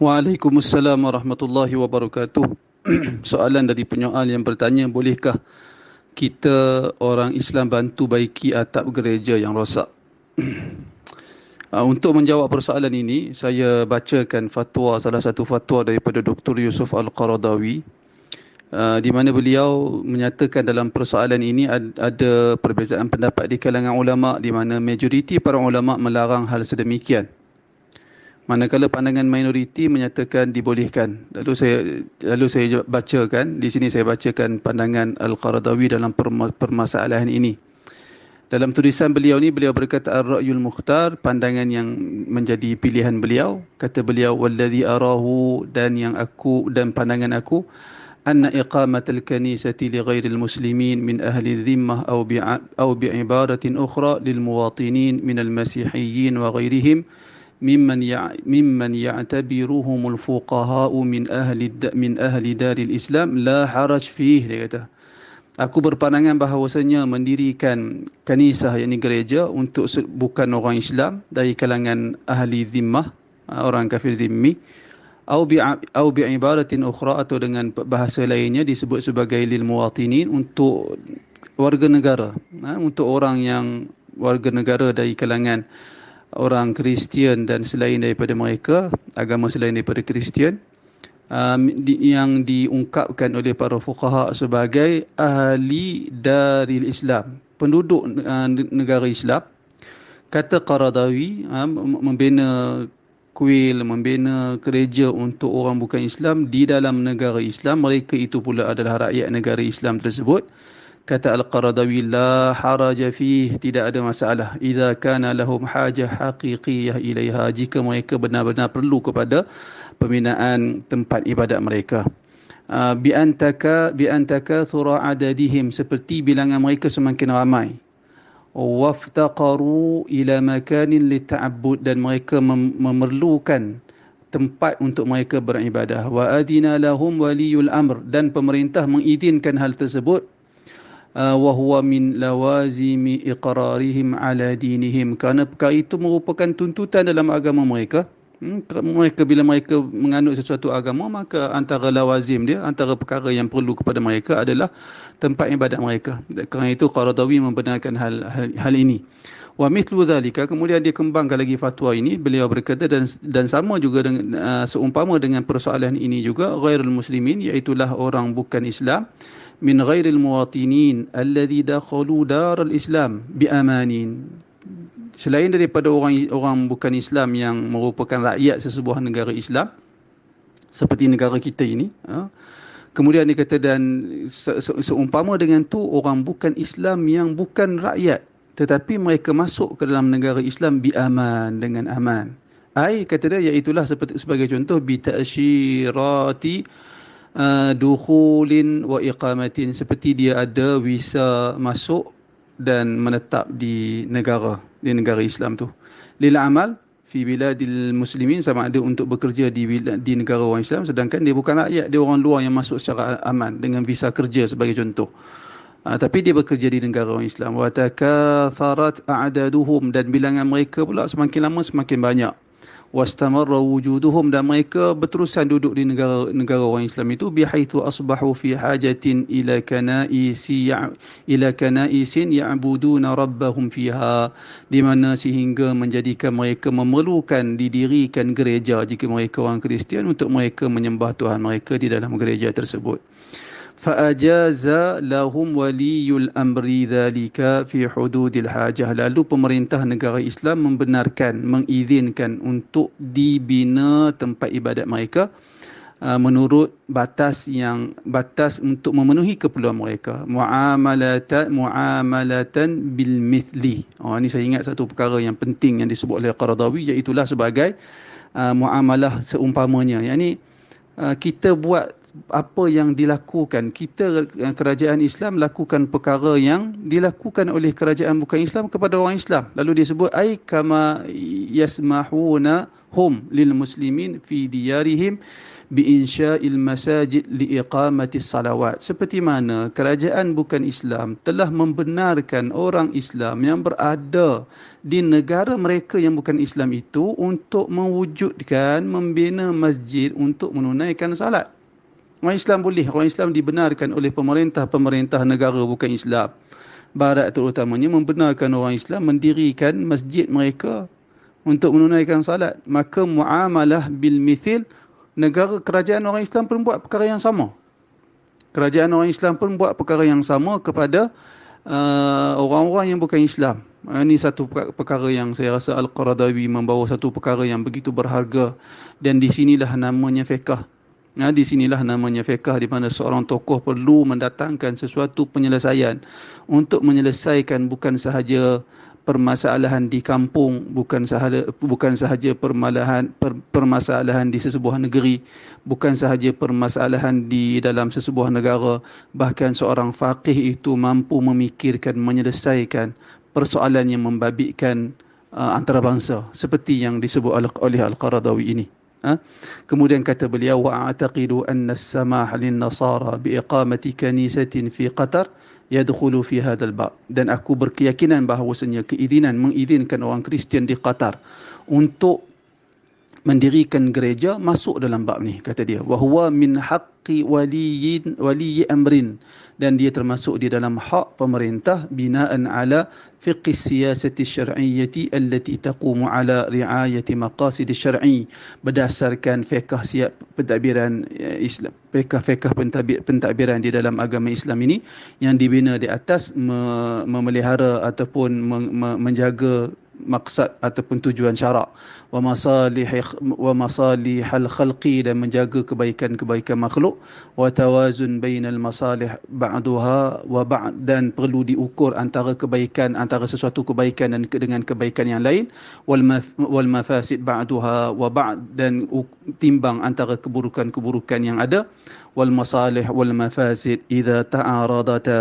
Waalaikumsalam warahmatullahi wabarakatuh. Soalan dari penyoal yang bertanya, bolehkah kita orang Islam bantu baiki atap gereja yang rosak? Uh, untuk menjawab persoalan ini, saya bacakan fatwa salah satu fatwa daripada Dr. Yusuf Al-Qaradawi uh, di mana beliau menyatakan dalam persoalan ini ada perbezaan pendapat di kalangan ulama di mana majoriti para ulama melarang hal sedemikian. Manakala pandangan minoriti menyatakan dibolehkan. Lalu saya lalu saya bacakan di sini saya bacakan pandangan Al-Qaradawi dalam permasalahan ini. Dalam tulisan beliau ni beliau berkata ar-ra'yul mukhtar pandangan yang menjadi pilihan beliau kata beliau wallazi arahu dan yang aku dan pandangan aku anna iqamatul kanisati li ghairil muslimin min ahli dhimmah aw bi aw bi ibaratin ukhra lil muwatinin min al masihiyyin wa ghairihim mimman ya'tabiruhum al fuqaha min ahli min ahli daril islam la haraj fihi dia kata. Aku berpandangan bahawasanya mendirikan kanisah yakni gereja untuk bukan orang Islam dari kalangan ahli zimmah ah, orang kafir zimmi atau bi atau bi ibaratin ukhra atau dengan bahasa lainnya disebut sebagai lil muwatinin untuk warga negara. Ha, untuk orang yang warga negara dari kalangan orang Kristian dan selain daripada mereka agama selain daripada Kristian um, di, yang diungkapkan oleh para fuqaha sebagai ahli dari Islam, penduduk uh, negara Islam. Kata Qaradawi uh, membina kuil, membina gereja untuk orang bukan Islam di dalam negara Islam, mereka itu pula adalah rakyat negara Islam tersebut. Kata Al-Qaradawi la haraja fih tidak ada masalah. Idza kana lahum hajah haqiqiyah ilaiha jika mereka benar-benar perlu kepada pembinaan tempat ibadat mereka. Uh, bi antaka bi antaka sura adadihim seperti bilangan mereka semakin ramai. Waftaqaru ila makanin lita'abbud dan mereka mem- memerlukan tempat untuk mereka beribadah. Wa adina lahum waliyul amr dan pemerintah mengizinkan hal tersebut wa huwa min lawazimi iqrarihim ala dinihim. Kerana perkara itu merupakan tuntutan dalam agama mereka. Hmm, mereka bila mereka menganut sesuatu agama maka antara lawazim dia antara perkara yang perlu kepada mereka adalah tempat ibadat mereka. Kerana itu Qaradawi membenarkan hal, hal hal ini. Wa mithlu zalika kemudian dia kembangkan lagi fatwa ini. Beliau berkata dan dan sama juga dengan uh, seumpama dengan persoalan ini juga ghairul muslimin iaitu orang bukan Islam ghairil muwatinin alladhi dakhalu daral islam bi amanin. Selain daripada orang orang bukan Islam yang merupakan rakyat sesebuah negara Islam seperti negara kita ini ha, kemudian dia kata dan se se seumpama dengan tu orang bukan Islam yang bukan rakyat tetapi mereka masuk ke dalam negara Islam bi aman dengan aman. Ai kata dia iaitu seperti sebagai contoh bi ta'syirati uh, dukhulin wa iqamatin seperti dia ada visa masuk dan menetap di negara di negara Islam tu. Lil amal fi biladil muslimin sama ada untuk bekerja di di negara orang Islam sedangkan dia bukan rakyat dia orang luar yang masuk secara aman dengan visa kerja sebagai contoh. Uh, tapi dia bekerja di negara orang Islam wa takatharat a'daduhum dan bilangan mereka pula semakin lama semakin banyak wastamarra wujuduhum dan mereka berterusan duduk di negara negara orang Islam itu bihaitsu asbahu fi hajatin ila kanaisi ila kanaisin ya'buduna rabbahum fiha di mana sehingga menjadikan mereka memerlukan didirikan gereja jika mereka orang Kristian untuk mereka menyembah Tuhan mereka di dalam gereja tersebut fa'ajaza lahum waliyul amri dhalika fi hududil hajah lalu pemerintah negara Islam membenarkan mengizinkan untuk dibina tempat ibadat mereka uh, menurut batas yang batas untuk memenuhi keperluan mereka. Muamalatan muamalatan bil mithli. Oh ini saya ingat satu perkara yang penting yang disebut oleh Qaradawi iaitu sebagai uh, muamalah seumpamanya. Yakni uh, kita buat apa yang dilakukan. Kita eh, kerajaan Islam lakukan perkara yang dilakukan oleh kerajaan bukan Islam kepada orang Islam. Lalu dia sebut ai kama yasmahuna hum lil muslimin fi diyarihim bi insya'il masajid li iqamati salawat. Seperti mana kerajaan bukan Islam telah membenarkan orang Islam yang berada di negara mereka yang bukan Islam itu untuk mewujudkan membina masjid untuk menunaikan salat Orang Islam boleh, orang Islam dibenarkan oleh pemerintah-pemerintah negara bukan Islam. Barat terutamanya membenarkan orang Islam mendirikan masjid mereka untuk menunaikan salat. Maka muamalah bil mithil, negara kerajaan orang Islam pun buat perkara yang sama. Kerajaan orang Islam pun buat perkara yang sama kepada uh, orang-orang yang bukan Islam. Ini satu perkara yang saya rasa Al-Qaradawi membawa satu perkara yang begitu berharga dan di sinilah namanya fiqah Ya, di sinilah namanya fiqah di mana seorang tokoh perlu mendatangkan sesuatu penyelesaian untuk menyelesaikan bukan sahaja permasalahan di kampung, bukan sahaja bukan sahaja per, permasalahan di sesebuah negeri, bukan sahaja permasalahan di dalam sesebuah negara, bahkan seorang faqih itu mampu memikirkan menyelesaikan persoalan yang membabitkan uh, antarabangsa seperti yang disebut oleh Al-Qaradawi ini. Ha? Kemudian kata beliau wa a'taqidu anna as-samah lin-nasara bi iqamati kanisatin fi Qatar yadkhulu fi hadzal bab dan aku berkeyakinan bahawasanya keizinan mengizinkan orang Kristian di Qatar untuk mendirikan gereja masuk dalam bab ni kata dia. Wa huwa min haqqi waliyin waliy amrin. Dan dia termasuk di dalam hak pemerintah binaan ala fiqh siyasati syar'iyyati allati taqumu ala riayati maqasid syar'i. Berdasarkan fiqh siap pentadbiran eh, Islam fiqh fiqh pentadbiran di dalam agama Islam ini yang dibina di atas memelihara ataupun menjaga maksad ataupun tujuan syarak. Wa masalih wa masalih al khalqi dan menjaga kebaikan-kebaikan makhluk. Wa tawazun bainal masalih ba'daha wa ba'd. Dan perlu diukur antara kebaikan antara sesuatu kebaikan dan dengan kebaikan yang lain. Wal wal mafasid ba'daha wa ba'd. Dan timbang antara keburukan-keburukan yang ada wal masalih wal mafasid idza ta'aradata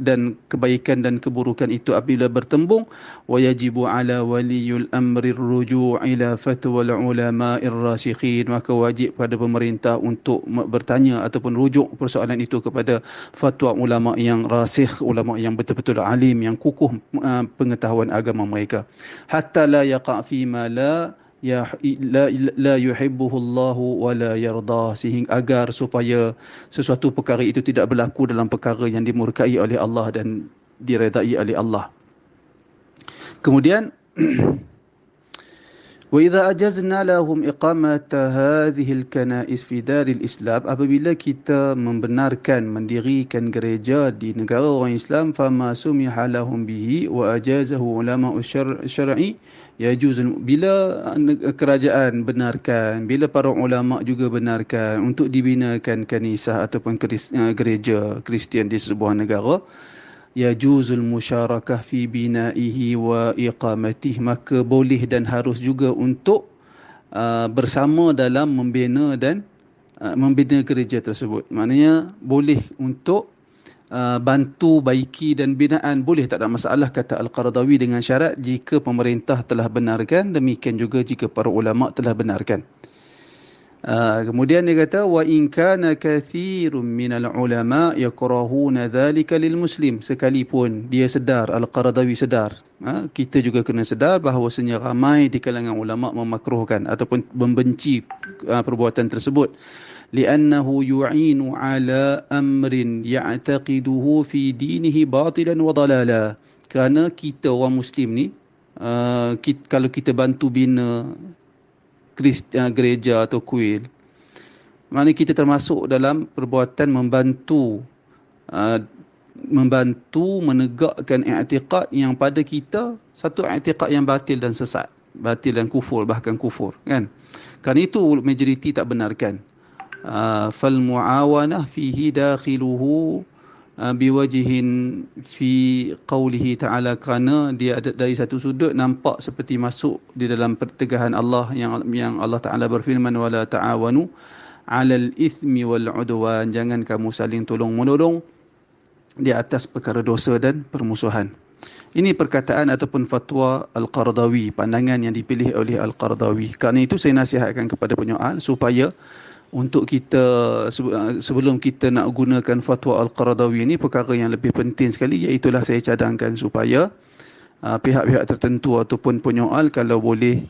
dan kebaikan dan keburukan itu apabila bertembung wa yajibu ala waliyul amri ruju' ila fatwa ulama ar-rasikhin maka wajib pada pemerintah untuk bertanya ataupun rujuk persoalan itu kepada fatwa ulama yang rasikh ulama yang betul-betul alim yang kukuh uh, pengetahuan agama mereka. Hatta la yaqa fi ma la ya la la yuhibbuhu Allah wa la yarda sehingga agar supaya sesuatu perkara itu tidak berlaku dalam perkara yang dimurkai oleh Allah dan diredai oleh Allah. Kemudian وإذا أجزنا لهم إقامة هذه الكنائس في دار الإسلام apabila kita membenarkan mendirikan gereja di negara orang Islam فما سمح لهم به وأجازه علماء الشرعي يجوز bila kerajaan benarkan bila para ulama juga benarkan untuk dibinakan kanisah ataupun gereja Kristian di sebuah negara yajuzul musyarakah fi binaihi wa iqamatih. Maka boleh dan harus juga untuk uh, bersama dalam membina dan uh, membina gereja tersebut. Maknanya boleh untuk uh, bantu baiki dan binaan. Boleh tak ada masalah kata al-Qaradawi dengan syarat jika pemerintah telah benarkan demikian juga jika para ulama telah benarkan Uh, kemudian dia kata wa in kana kathirun minal ulama yakrahuna dhalika lil muslim. Sekalipun dia sedar al-qaradawi sedar uh, kita juga kena sedar bahawasanya ramai di kalangan ulama memakruhkan ataupun membenci uh, perbuatan tersebut. Li'annahu yu'inu ala amrin ya'taqiduhu fi dinihi batilan wa dalala kerana kita orang muslim ni uh, kita, kalau kita bantu bina gereja atau kuil. Mana kita termasuk dalam perbuatan membantu uh, membantu menegakkan i'tiqad yang pada kita satu i'tiqad yang batil dan sesat, batil dan kufur bahkan kufur kan. Kan itu majoriti tak benarkan. Uh, fal muawanah fihi dakhiluhu biwajihin fi qawlihi ta'ala kerana dia ada dari satu sudut nampak seperti masuk di dalam pertegahan Allah yang yang Allah Ta'ala berfirman wala ta'awanu 'alal ithmi wal 'udwan. Jangan kamu saling tolong menolong di atas perkara dosa dan permusuhan. Ini perkataan ataupun fatwa Al-Qardawi pandangan yang dipilih oleh Al-Qardawi kerana itu saya nasihatkan kepada penyoal supaya untuk kita sebelum kita nak gunakan fatwa Al-Qardawi ini perkara yang lebih penting sekali iaitu saya cadangkan supaya uh, pihak-pihak tertentu ataupun penyoal kalau boleh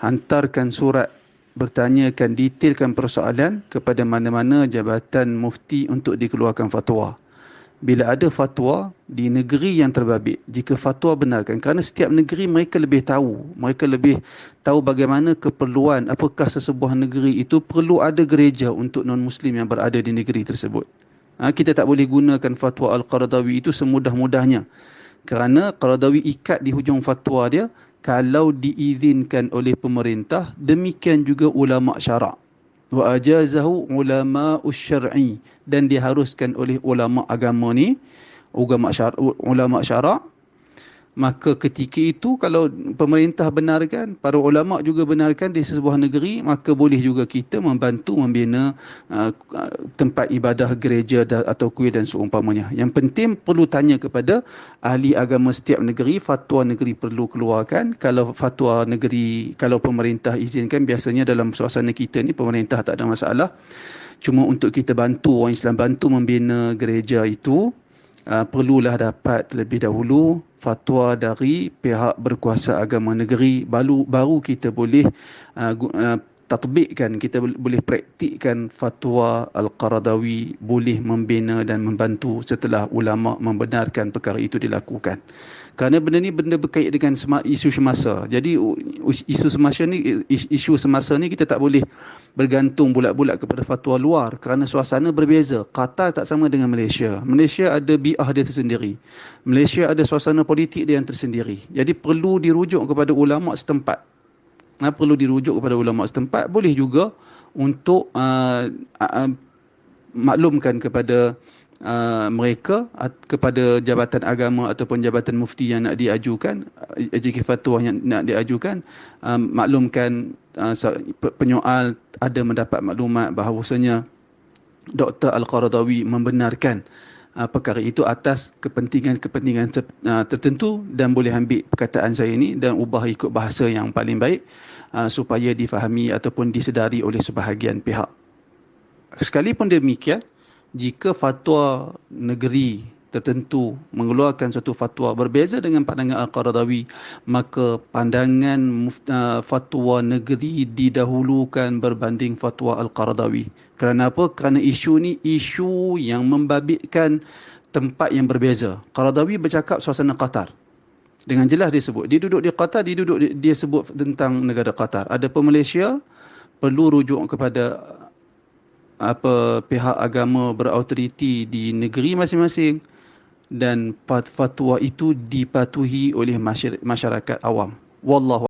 hantarkan surat bertanyakan detailkan persoalan kepada mana-mana jabatan mufti untuk dikeluarkan fatwa. Bila ada fatwa di negeri yang terbabit, jika fatwa benarkan, kerana setiap negeri mereka lebih tahu, mereka lebih tahu bagaimana keperluan, apakah sesebuah negeri itu perlu ada gereja untuk non-Muslim yang berada di negeri tersebut. Ha, kita tak boleh gunakan fatwa Al-Qaradawi itu semudah-mudahnya. Kerana Qaradawi ikat di hujung fatwa dia, kalau diizinkan oleh pemerintah demikian juga ulama syarak wa ajazahu ulama syar'i. Dan diharuskan oleh ulama agama ni ulama syarak ulama syarak maka ketika itu kalau pemerintah benarkan para ulama juga benarkan di sebuah negeri maka boleh juga kita membantu membina uh, tempat ibadah gereja atau kuil dan seumpamanya. Yang penting perlu tanya kepada ahli agama setiap negeri fatwa negeri perlu keluarkan. Kalau fatwa negeri kalau pemerintah izinkan biasanya dalam suasana kita ni pemerintah tak ada masalah. Cuma untuk kita bantu orang Islam bantu membina gereja itu uh, perlulah dapat terlebih dahulu fatwa dari pihak berkuasa agama negeri baru baru kita boleh uh, uh, tatbikkan kita boleh praktikkan fatwa al-Qaradawi boleh membina dan membantu setelah ulama membenarkan perkara itu dilakukan. Kerana benda ni benda berkait dengan isu semasa. Jadi isu semasa ni isu semasa ni kita tak boleh bergantung bulat-bulat kepada fatwa luar kerana suasana berbeza. Qatar tak sama dengan Malaysia. Malaysia ada biah dia tersendiri. Malaysia ada suasana politik dia yang tersendiri. Jadi perlu dirujuk kepada ulama setempat uh, perlu dirujuk kepada ulama setempat boleh juga untuk uh, uh, maklumkan kepada uh, mereka uh, kepada jabatan agama ataupun jabatan mufti yang nak diajukan uh, JK fatwa yang nak diajukan uh, maklumkan uh, penyoal ada mendapat maklumat bahawasanya Dr. Al-Qaradawi membenarkan uh, perkara itu atas kepentingan-kepentingan uh, tertentu dan boleh ambil perkataan saya ini dan ubah ikut bahasa yang paling baik uh, supaya difahami ataupun disedari oleh sebahagian pihak. Sekalipun demikian, jika fatwa negeri tertentu mengeluarkan satu fatwa berbeza dengan pandangan Al-Qaradawi maka pandangan fatwa negeri didahulukan berbanding fatwa Al-Qaradawi. Kerana apa? kerana isu ni isu yang membabitkan tempat yang berbeza. Qaradawi bercakap suasana Qatar. Dengan jelas dia sebut. Dia duduk di Qatar dia duduk dia sebut tentang negara Qatar. Ada pun Malaysia perlu rujuk kepada apa pihak agama berautoriti di negeri masing-masing dan fatwa itu dipatuhi oleh masyarakat awam. Wallahu